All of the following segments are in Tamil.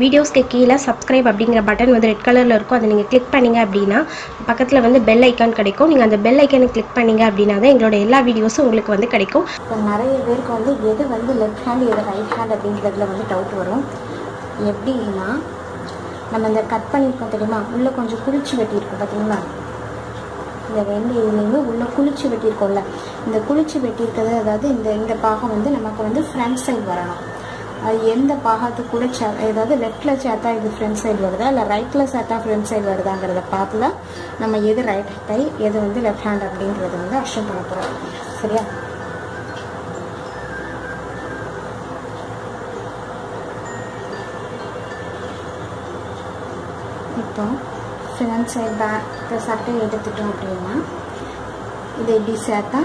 வீடியோஸ்க்கு கீழே சப்ஸ்கிரைப் அப்படிங்கிற பட்டன் வந்து ரெட் கலரில் இருக்கும். அதை நீங்கள் கிளிக் பண்ணீங்க அப்படின்னா பக்கத்தில் வந்து பெல் ஐக்கான் கிடைக்கும். நீங்கள் அந்த பெல் ஐக்கானை கிளிக் பண்ணீங்க அப்படின்னா தான் எங்களோட எல்லா வீடியோஸும் உங்களுக்கு வந்து கிடைக்கும். இப்போ நிறைய பேருக்கு வந்து எது வந்து லெஃப்ட் ஹேண்ட் எது ரைட் ஹேண்ட் அப்படிங்கிறதுல வந்து டவுட் வரும். எப்படின்னா நம்ம இந்த கட் பண்ணியிருக்கோம் தெரியுமா? உள்ளே கொஞ்சம் குளிச்சு வெட்டியிருக்கோம் பார்த்தீங்களா? இந்த ரெண்டு இதுலேயுமே உள்ளே குளிச்சு வெட்டியிருக்கோம்ல. இந்த குளிச்சு வெட்டியிருக்கிறது அதாவது இந்த இந்த பாகம் வந்து நமக்கு வந்து ஃப்ரண்ட் சைடு வரணும். எந்த பாகத்து கூட சே ஏதாவது லெஃப்டில் சேர்த்தா இது ஃப்ரண்ட் சைடு வருதா? இல்லை ரைட்டில் சேர்த்தா ஃப்ரண்ட் சைடு வருதாங்கிறத பார்த்து தான் நம்ம எது ரைட் கை எது வந்து லெஃப்ட் ஹேண்ட் அப்படிங்கிறது வந்து அஷ்டம் பண்ண போகிறோம் சரியா? இப்போ ஃப்ரண்ட் சைடு பேக் சட்டை எடுத்துட்டோம் அப்படின்னா இதை இப்படி சேர்த்தா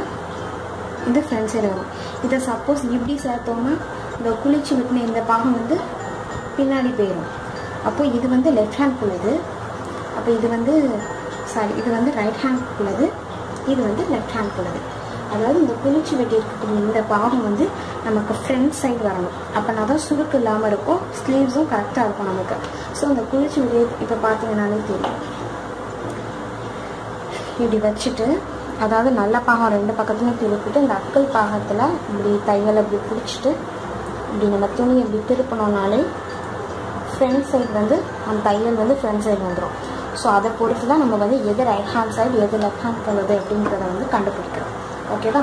இது ஃப்ரண்ட் சைடு வரும். இதை சப்போஸ் இப்படி சேர்த்தோம்னா இந்த குளிச்சு விட்டுன இந்த பாகம் வந்து பின்னாடி போயிடும் அப்போ இது வந்து லெஃப்ட் ஹேண்ட் உள்ளது அப்போ இது வந்து சாரி இது வந்து ரைட் ஹேண்ட் உள்ளது இது. வந்து லெஃப்ட் ஹேண்ட் உள்ளது அதாவது இந்த குளிச்சு வெட்டி இருக்கக்கூடிய இந்த பாகம் வந்து நமக்கு ஃப்ரண்ட் சைடு வரணும். அப்போனா தான் சுருக்கு இல்லாமல் இருக்கும் ஸ்லீவ்ஸும் கரெக்டாக இருக்கும் நமக்கு. ஸோ இந்த குளிச்சு வெட்டி இப்போ பார்த்தீங்கன்னாலே தெரியும். இப்படி வச்சுட்டு அதாவது நல்ல பாகம் ரெண்டு பக்கத்துலையும் திருப்பிட்டு இந்த அக்கல் பாகத்தில் இப்படி தையலை இப்படி பிடிச்சிட்டு இப்படி நம்ம துணி இப்படி திருப்பினோம்னாலே ஃப்ரண்ட் சைடு வந்து அந்த தையல் வந்து ஃப்ரண்ட் சைடு வந்துடும் ஸோ அதை பொறுத்து தான் நம்ம வந்து எது ரைட் ஹேண்ட் சைடு எது லெஃப்ட் ஹேண்ட் பண்ணுது அப்படிங்கிறத வந்து கண்டுபிடிக்கிறோம். ஓகேவா